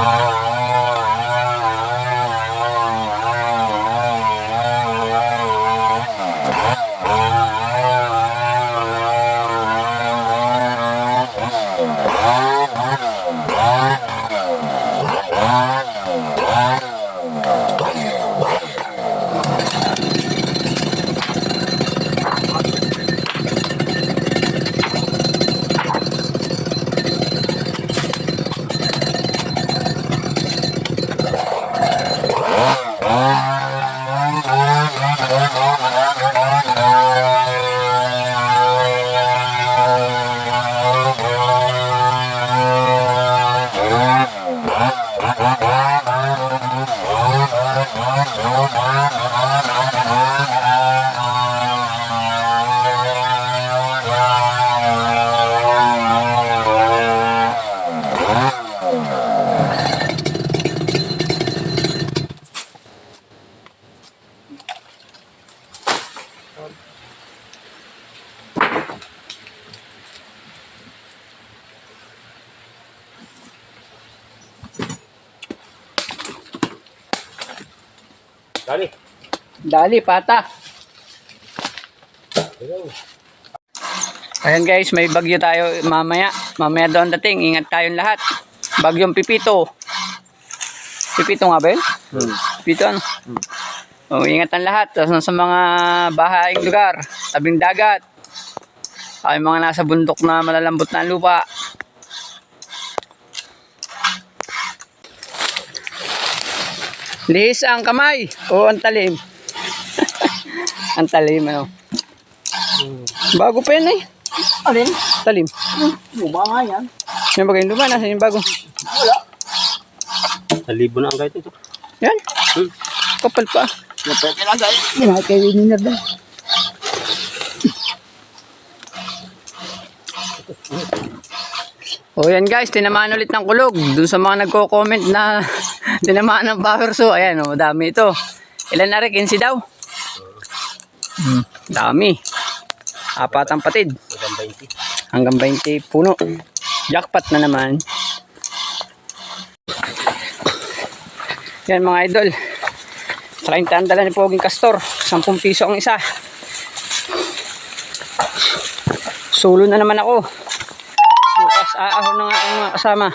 Ah. Oh, oh, oh. Dali. Dali, pata. Ayan guys, may bagyo tayo mamaya. Mamaya doon dating. Ingat tayong lahat. Bagyong Pipito. Pipito nga ba yun? Hmm. Pipito ano? Oh, ingatan lahat. Tapos sa mga bahaing lugar, tabing dagat. Ay mga nasa bundok na malalambot na lupa. Lihis ang kamay. O ang talim. ang talim ano. Bago pa yan eh. Alin? Talim. Luma nga yan. Yan bagay yung luma. Nasaan yung bago? Wala. Talibo na ang kahit ito. Yan. Hmm. Kapal pa. Napete lang guys. Yan ay kayo ni Nerda. O yan guys, tinamaan ulit ng kulog. Dun sa mga nagko-comment na tinamaan ng power so. Ayan o, dami ito. Ilan na rin? 15 daw? Hmm, dami. Apat ang patid. Magandang 20. Hanggang 20 puno. Jackpot na naman. Yan mga idol. 30 ang dala ni Poging Castor. 10 piso ang isa. Sulo na naman ako. Bukas aahon na nga ang mga kasama.